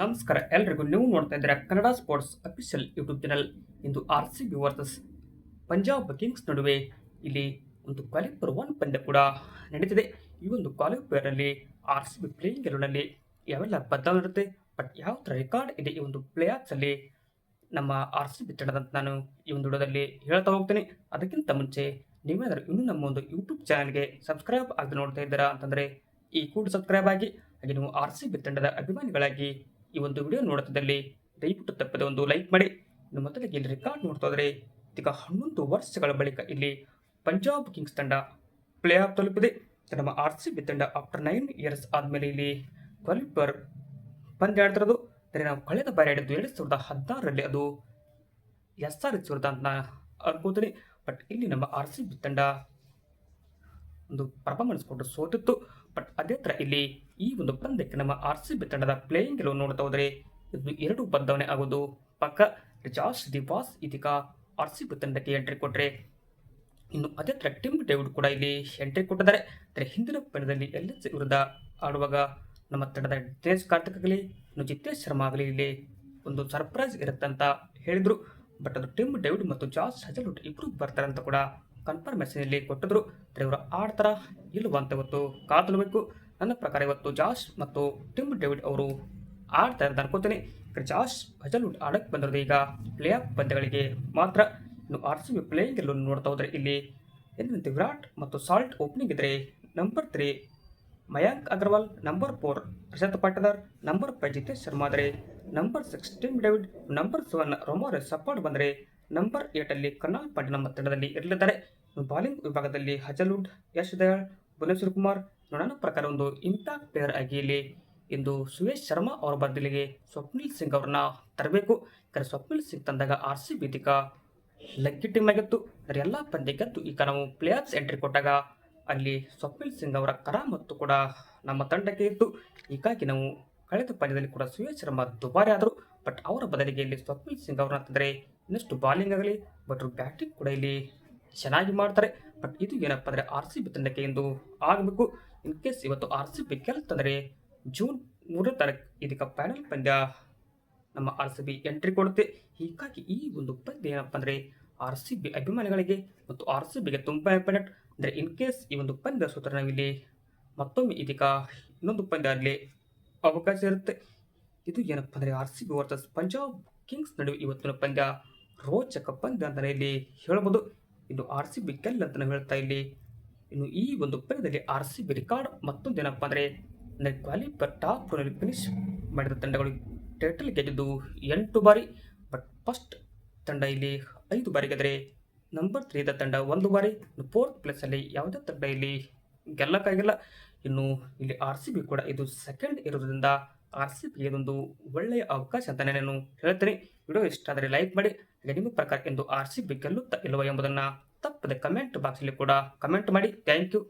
ನಮಸ್ಕಾರ, ಎಲ್ರಿಗೂ ನೀವು ನೋಡ್ತಾ ಇದ್ದೀರಾ Kannada sports official YouTube channel. ಇಂದು R C B versus Punjab Kings ನಡುವೆ ಇಲ್ಲಿ ಒಂದು ಕ್ವಾಲಿಫರ್ ಒನ್ ಪಂದ್ಯ ಕೂಡ ನಡೀತಿದೆ. ಈ ಒಂದು ಕ್ವಾಲಿಫೈರಲ್ಲಿ ಆರ್ ಸಿ ಬಿ ಪ್ಲೇಯಿಂಗ್ ಗೆಲುವಿನಲ್ಲಿ ಯಾವೆಲ್ಲ ಬದಲಾವಣೆ ಬಟ್ ಯಾವ ಥರ ರೆಕಾರ್ಡ್ ಇದೆ ಈ ಒಂದು ಪ್ಲೇ ಅಲ್ಲಿ ನಮ್ಮ ಆರ್ ಸಿ ಬಿ ತಂಡದಂತ ನಾನು ಈ ಒಂದು ವಿಡಿಯೋದಲ್ಲಿ ಹೇಳ್ತಾ ಹೋಗ್ತೇನೆ. ಅದಕ್ಕಿಂತ ಮುಂಚೆ ನೀವೇನಾದರೂ ಇನ್ನೂ ನಮ್ಮ ಒಂದು ಯೂಟ್ಯೂಬ್ ಚಾನಲ್ಗೆ ಸಬ್ಸ್ಕ್ರೈಬ್ ಆಗಿ ನೋಡ್ತಾ ಇದ್ದೀರಾ ಅಂತಂದರೆ ಈ ಕೂಡ ಸಬ್ಸ್ಕ್ರೈಬ್ ಆಗಿ, ಹಾಗೆ ನೀವು ಆರ್ ಸಿ ಬಿ ತಂಡದ ಅಭಿಮಾನಿಗಳಾಗಿ ಈ ಒಂದು ವಿಡಿಯೋ ನೋಡುತ್ತಿದ್ದಲ್ಲಿ ದಯವಿಟ್ಟು ತಪ್ಪದೆ ಒಂದು ಲೈಕ್ ಮಾಡಿ. ನಮ್ಮ ಮೊದಲಿಗೆ ಇಲ್ಲಿ ರೆಕಾರ್ಡ್ ನೋಡ್ತಾ ಇದ್ರೆ ಇದೀಗ ಹನ್ನೊಂದು ವರ್ಷಗಳ ಬಳಿಕ ಇಲ್ಲಿ ಪಂಜಾಬ್ ಕಿಂಗ್ಸ್ ತಂಡ ಪ್ಲೇ ಆಫ್ ತಲುಪಿದೆ. ನಮ್ಮ ಆರ್ ಸಿ ಬಿ ತಂಡ ಆಫ್ಟರ್ ನೈನ್ ಇಯರ್ಸ್ ಆದಮೇಲೆ ಇಲ್ಲಿ ಕ್ವಾಲಿಫರ್ ಪಂದ್ಯ ಆಡ್ತಿರೋದು. ಅಂದರೆ ನಾವು ಕಳೆದ ಬಾರಿ ಆಡಿದ್ದು ಎರಡು ಸಾವಿರದ ಹದಿನಾರರಲ್ಲಿ ಅದು ಎಸ್ ಆರ್ ಎಚ್ ಸಾವಿರದ ಅಂತ ಅನ್ಕೋತೀನಿ. ಬಟ್ ಇಲ್ಲಿ ನಮ್ಮ ಆರ್ ಸಿ ಬಿ ತಂಡ ಒಂದು ಪರ್ಫಾರ್ಮೆನ್ಸ್ ಕೊಟ್ಟು ಸೋತಿತ್ತು. ಬಟ್ ಅದೇ ಥರ ಇಲ್ಲಿ ಈ ಒಂದು ಪಂದ್ಯಕ್ಕೆ ನಮ್ಮ ಆರ್ ಸಿ ಬಿ ತಂಡದ ಪ್ಲೇಯಿಂಗ್ ಗೆಲುವು ನೋಡ್ತಾ ಹೋದರೆ ಇದು ಎರಡು ಬದಲಾವಣೆ ಆಗೋದು. ಪಕ್ಕ ಜಾಸ್ ದಿವಾಸ್ ಇದೀಗ ಆರ್ ಸಿ ಬಿ ತಂಡಕ್ಕೆ ಎಂಟ್ರಿ ಕೊಟ್ಟರೆ ಇನ್ನು ಅದೇ ಥರ ಟಿಮ್ ಡೇವಿಡ್ ಕೂಡ ಇಲ್ಲಿ ಎಂಟ್ರಿ ಕೊಟ್ಟಿದ್ದಾರೆ. ಅಂದರೆ ಹಿಂದಿನ ಪಂದ್ಯದಲ್ಲಿ ಎಲ್ ಎಸ್ ವಿರುದ್ಧ ಆಡುವಾಗ ನಮ್ಮ ತಂಡದ ದಿನೇಶ್ ಕಾರ್ತಿಕ್ ಆಗಲಿ, ಇನ್ನು ಜಿತೇಶ್ ಶರ್ಮಾ ಆಗಲಿ ಇಲ್ಲಿ ಒಂದು ಸರ್ಪ್ರೈಸ್ ಇರುತ್ತೆ ಅಂತ ಹೇಳಿದರು. ಬಟ್ ಅದು ಟಿಮ್ ಡೇವಿಡ್ ಮತ್ತು ಜಾಸ್ ಹಜಲ್ವುಡ್ ಇಬ್ಬರು ಬರ್ತಾರೆ ಅಂತ ಕೂಡ ಕನ್ಫರ್ಮೇಷನ್ ಇಲ್ಲಿ ಕೊಟ್ಟಿದ್ರು. ಡ್ರೈವರ್ ಆಡ್ತಾರ ಇಲ್ವಂತ ಅಂತ ಇವತ್ತು ಕಾದಬೇಕು ನನ್ನ ಪ್ರಕಾರ ಇವತ್ತು ಜಾಶ್ ಮತ್ತು ಟಿಮ್ ಡೇವಿಡ್ ಅವರು ಆಡ್ತಾರೆ ಅಂತ ಅನ್ಕೋತೀನಿ. ಜಾಸ್ ಜಾಶ್ ಹಜಲ್ವುಡ್ ಆಡಕ್ಕೆ ಬಂದಿರೋದು ಈಗ ಪ್ಲೇ ಆಫ್ ಪಂದ್ಯಗಳಿಗೆ ಮಾತ್ರ. ಇನ್ನು ಆರ್ ಸಿ ಬಿ ಪ್ಲೇಯಿಂಗ್ ಎಲ್ಲೂ ನೋಡ್ತಾ ಹೋದರೆ ಇಲ್ಲಿ ಏನಂತೆ ವಿರಾಟ್ ಮತ್ತು ಸಾಲ್ಟ್ ಓಪನಿಂಗ್ ಇದ್ದರೆ number three Mayank Agarwal number four Rajat Patidar number five Jitesh Sharma ಆದರೆ number six Tim David number seven Romario Shepherd ಬಂದರೆ ನಂಬರ್ ಏಟಲ್ಲಿ ಕರ್ನಾಲ್ ನಮ್ಮ ತಂಡದಲ್ಲಿ ಇರಲಿದ್ದಾರೆ. ಬಾಲಿಂಗ್ ವಿಭಾಗದಲ್ಲಿ ಹಜಲುಡ್ ಯಶ್ ದಯಾಳ್ ಭುವನೇಶ್ವರ್ ಕುಮಾರ್ ನನ್ನ ಪ್ರಕಾರ ಒಂದು ಇಂಪ್ಯಾಕ್ಟ್ ಪ್ಲೇಯರ್ ಆಗಿ ಇಲ್ಲಿ ಇಂದು ಸುರೇಶ್ ಶರ್ಮಾ ಅವರ ಬದಲಿಗೆ ಸ್ವಪ್ನಿಲ್ ಸಿಂಗ್ ಅವ್ರನ್ನ ತರಬೇಕು. ಯಾಕಂದರೆ ಸ್ವಪ್ನಿಲ್ ಸಿಂಗ್ ತಂದಾಗ R C B lucky team ಆಗಿತ್ತು. ಅಂದರೆ ಎಲ್ಲ ಪಂದ್ಯ ಗೆದ್ದು ಈಗ ನಾವು ಪ್ಲೇಯರ್ಸ್ ಎಂಟ್ರಿ ಕೊಟ್ಟಾಗ ಅಲ್ಲಿ ಸ್ವಪ್ನಿಲ್ ಸಿಂಗ್ ಅವರ ಕರಾಮತ್ತು ಕೂಡ ನಮ್ಮ ತಂಡಕ್ಕೆ ಇತ್ತು. ಹೀಗಾಗಿ ನಾವು ಕಳೆದ ಪಂದ್ಯದಲ್ಲಿ ಕೂಡ ಸುರೇಶ್ ಶರ್ಮಾ ದುಬಾರಿ ಆದರು. ಬಟ್ ಅವರ ಬದಲಿಗೆ ಇಲ್ಲಿ ಸ್ವಪ್ನಿಲ್ ಸಿಂಗ್ ಅವ್ರನ್ನ ತಂದರೆ ಇನ್ನಷ್ಟು ಬಾಲಿಂಗ್ ಆಗಲಿ, ಬಟ್ ಬ್ಯಾಟಿಂಗ್ ಕೂಡ ಇಲ್ಲಿ ಚೆನ್ನಾಗಿ ಮಾಡ್ತಾರೆ. ಬಟ್ ಇದು ಏನಪ್ಪ ಅಂದರೆ ಆರ್ ಸಿ ಬಿ ತಂಡಕ್ಕೆ ಎಂದು ಆಗಬೇಕು. ಇನ್ ಕೇಸ್ ಇವತ್ತು ಆರ್ ಸಿ ಬಿ ಗೆಲ್ತಂದರೆ ಜೂನ್ ಮೂರನೇ ತಾರೀಕು ಇದಕ್ಕೆ ಫೈನಲ್ ಪಂದ್ಯ ನಮ್ಮ ಆರ್ ಸಿ ಬಿ ಎಂಟ್ರಿ ಕೊಡುತ್ತೆ. ಹೀಗಾಗಿ ಈ ಒಂದು ಪಂದ್ಯ ಏನಪ್ಪ ಅಂದರೆ ಆರ್ ಸಿ ಬಿ ಅಭಿಮಾನಿಗಳಿಗೆ ಮತ್ತು ಆರ್ ಸಿ ಬಿಗೆ ತುಂಬ ಇಂಪಾರ್ಟೆಂಟ್ ಅಂದರೆ ಇನ್ ಕೇಸ್ ಈ ಒಂದು ಪಂದ್ಯ ಸೂತ್ರ ನಾವಿಲ್ಲಿ ಮತ್ತೊಮ್ಮೆ ಇದೀಗ ಇನ್ನೊಂದು ಪಂದ್ಯ ಆಗಲಿ ಅವಕಾಶ ಇರುತ್ತೆ. ಇದು ಏನಪ್ಪ ಅಂದರೆ R C B versus Punjab Kings ನಡುವೆ ಇವತ್ತಿನ ಪಂದ್ಯ ರೋಚಕ ಪಂದ್ಯ ಅಂತಲೇ ಇಲ್ಲಿ ಹೇಳ್ಬೋದು ಇದು ಆರ್ ಸಿ ಬಿ ಗೆಲ್ ಅಂತ ನಾವು ಹೇಳ್ತಾ ಇಲ್ಲಿ. ಇನ್ನು ಈ ಒಂದು ಪಂದ್ಯದಲ್ಲಿ ಆರ್ ಸಿ ಬಿ ರೆಕಾರ್ಡ್ ಮತ್ತೊಂದು ಏನಪ್ಪ ಅಂದರೆ ಕ್ವಾಲಿಫರ್ ಟಾಪ್ ಟೂನಲ್ಲಿ ಫಿನಿಶ್ ಮಾಡಿದ ತಂಡಗಳು ಟೈಟಲ್ ಗೆದ್ದಿದ್ದು ಎಂಟು ಬಾರಿ. ಬಟ್ ಫಸ್ಟ್ ತಂಡ ಇಲ್ಲಿ ಐದು ಬಾರಿ ಗೆದ್ದರೆ ನಂಬರ್ ತ್ರೀದ ತಂಡ ಒಂದು ಬಾರಿ. ಫೋರ್ತ್ ಪ್ಲೇಸಲ್ಲಿ ಯಾವುದೇ ತಂಡ ಇಲ್ಲಿ ಗೆಲ್ಲಕ್ಕಾಗಿಲ್ಲ. ಇನ್ನು ಇಲ್ಲಿ ಆರ್ ಸಿ ಬಿ ಕೂಡ ಇದು ಸೆಕೆಂಡ್ ಇರೋದ್ರಿಂದ ಆರ್ ಸಿ ಬಿ ಇದೊಂದು ಒಳ್ಳೆಯ ಅವಕಾಶ ಅಂತಲೇ ನಾನು ಹೇಳ್ತೇನೆ. ವಿಡಿಯೋ ಇಷ್ಟ ಆದರೆ ಲೈಕ್ ಮಾಡಿ ನಿಮ್ಮ ಪ್ರಕಾರ ಎಂದು ಆರ್ ಸಿ ಬಿ ಗೆಲ್ಲುತ್ತಾ ಇಲ್ಲವೋ ಎಂಬುದನ್ನು ತಪ್ಪದೆ ಕಮೆಂಟ್ ಬಾಕ್ಸಲ್ಲಿ ಕೂಡ ಕಮೆಂಟ್ ಮಾಡಿ. Thank you